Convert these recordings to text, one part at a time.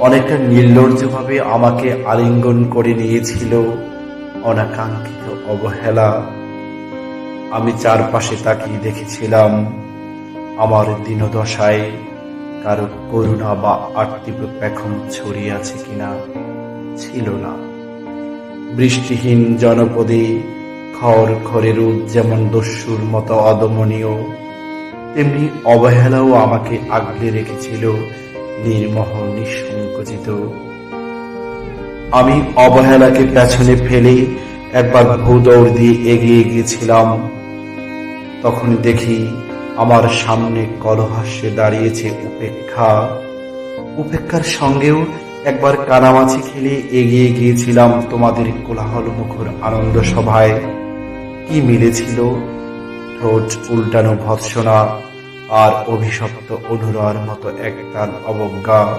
অনেকটা নির্লজ্জভাবে আমাকে আলিঙ্গন করে নিয়েছিল অনাকাঙ্ক্ষিত অবহেলা। আমি চারপাশে তাকিয়ে দেখেছিলাম আমার দিনদশায় কারও করুণা বা আর্থিক পেখম ছড়িয়ে আছে কিনা ছিল না। বৃষ্টিহীন জনপদে খড় খড়ের যেমন দস্যুর মতো অদমনীয় তেমনি অবহেলাও আমাকে আগলে রেখেছিল নির্মহ নিঃসংকোচিত। আমি অবহেলাকে পেছনে ফেলে একবার ভূদৌড় দিয়ে এগিয়ে গিয়েছিলাম। তখন দেখি আমার সামনে কলহাস্যে দাঁড়িয়েছে উপেক্ষা। উপেক্ষার সঙ্গেও একবার কানামাছি খেলে এগিয়ে গিয়েছিলাম তোমাদের কোলাহল মুখর আনন্দ সভায়। কি মিলেছিল? ঠোঁট উল্টানো ভৎসনা আর অভিশপ্ত অনুরার মতো একটান অবজ্ঞা।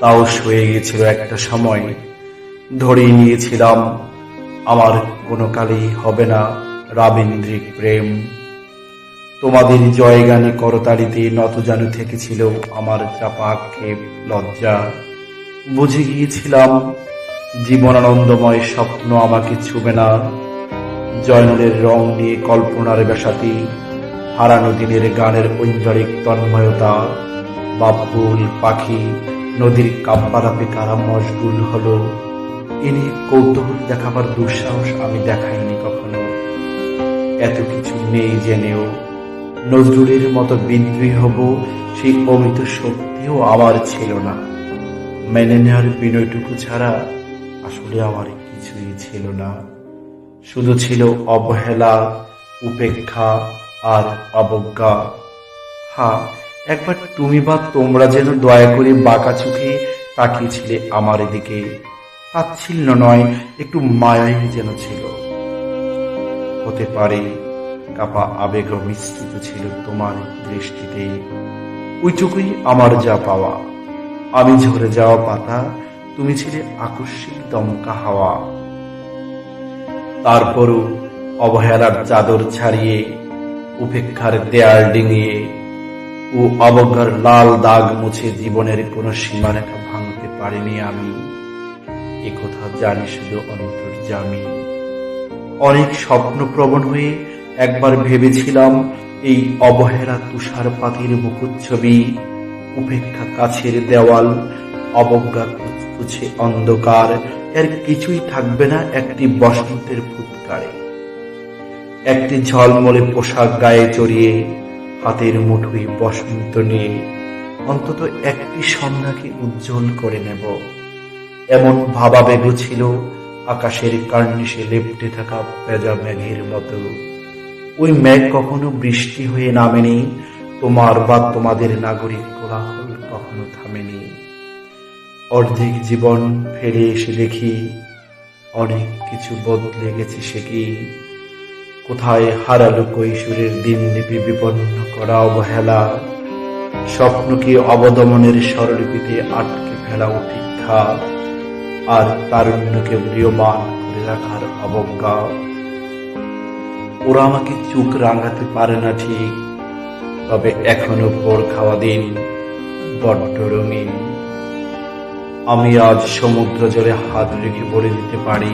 তাও সয়ে গেছিল একটা সময়। ধরেই নিয়েছিলাম, আমার কোনো কালেই হবে না রাবীন্দ্রিক প্রেম। তোমাদের জয়গানে করতালিতে নতজানু থেকেছিল আমার চাপা আক্ষেপ লজ্জা। বুঝে গিয়েছিলাম, জীবনানন্দময় স্বপ্ন আমাকে ছুবে না। জয়নালের রং নিয়ে কল্পনার বেসাতি হারানো দিনের গানের ঐন্দ্রিক তন্ময়তা। বা ফুল পাখি, নদীর কাব্যালাপে কারা মশগুল হলো? এ নিয়ে কৌতূহল দেখাবার দুঃসাহস আমি দেখাইনি কখনো। এত কিছু নেই জেনেও। নজরুলের মতো বিদ্রোহী হব সেই অমিত শক্তিও আমার ছিল না। মেনে নেওয়ার বিনয়টুকু ছাড়া আসলে আমার কিছুই ছিল না। শুধু ছিল অবহেলা, উপেক্ষা আর অবজ্ঞা। হা, একবার তুমি বা তোমরা যেন দয়া করে বাঁকা চোখে তাকিয়েছিলে আমার দিকে তাচ্ছিল্য নয়, একটু মায়াই যেন ছিল। হতে পারে কাপা আবেগ মিশ্রিত ছিল তোমার দৃষ্টিতে। ওইটুকুই আমার যা পাওয়া। আমি ঝরে যাওয়া পাতা, তুমি ছিলে আকস্মিক দমকা হাওয়া। তারপরও অবহেলার চাদর ছাড়িয়ে উপেক্ষার দেয়াল ডিঙিয়ে ও অবজ্ঞার লাল দাগ মুছে জীবনের কোনো সীমারেখা ভাঙতে পারিনি আমি। এ কথা জানি শুধু অন্তর্জামী অনেক স্বপ্নপ্রবণ হয়ে একবার ভেবেছিলাম এই অবহেলা তুষারপাতির মুখচ্ছবি উপেক্ষা কাছের দেওয়াল, অবজ্ঞা কুচকুচে অন্ধকার, এর কিছুই থাকবে না একটি বসন্তের ফুৎকারে একটি ঝলমলে পোশাক গায়ে চড়িয়ে হাতের মুঠোই বসন্ত নিয়ে অন্তত একটি সন্ধ্যাকে উজ্জ্বল করে নেব। এমন ভাবাবেগ ছিল আকাশের কার্নিশে লেপটে থাকা পেজা মেঘের মতো। ওই মেঘ কখনো বৃষ্টি হয়ে নামেনি, তোমার বা তোমাদের নাগরিক কোলাহল কখনো থামেনি। অর্ধেক জীবন ফেলে এসে দেখি, অনেক কিছু বদলে গেছে সে কি? কোথায় হারালো কৈশোরের দিন লিপি বিপন্ন করা অবহেলা? স্বপ্নকে অবদমনের স্বরলিপিতে আটকে ফেলা উপেক্ষা আর তারুণ্যকে ম্রিয়মান করে রাখার অবজ্ঞা? ওরা আমাকে চুক রাঙাতে পারে না ঠিক, তবে এখনও পর খাওয়া দিন, বড্ড রঙিন। আমি আজ সমুদ্র জলে হাত রেখে বলে দিতে পারি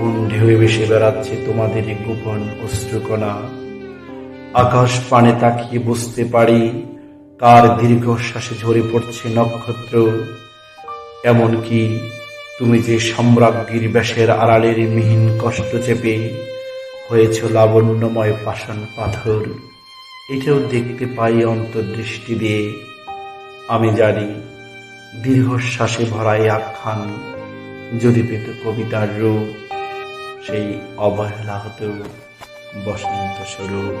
কোন ঢেউয়ে ভেসে বেড়াচ্ছে তোমাদের গোপন অশ্রুকণা। আকাশ পানে তাকিয়ে বুঝতে পারি কার দীর্ঘশ্বাসে ঝরে পড়ছে নক্ষত্র। এমনকি তুমি যে সম্রাজ্ঞীর ব্যাসের আড়ালের মিহিন কষ্ট চেপে হয়েছ লাবণ্যময় পাষাণ পাথর, এটাও দেখতে পাই অন্তর্দৃষ্টি দিয়ে। আমি জানি দীর্ঘশ্বাসে ভরাই আখ্যান যদি পেত কবিতার রূপ সেই অবহেলা হতো বসন্ত স্বরূপ।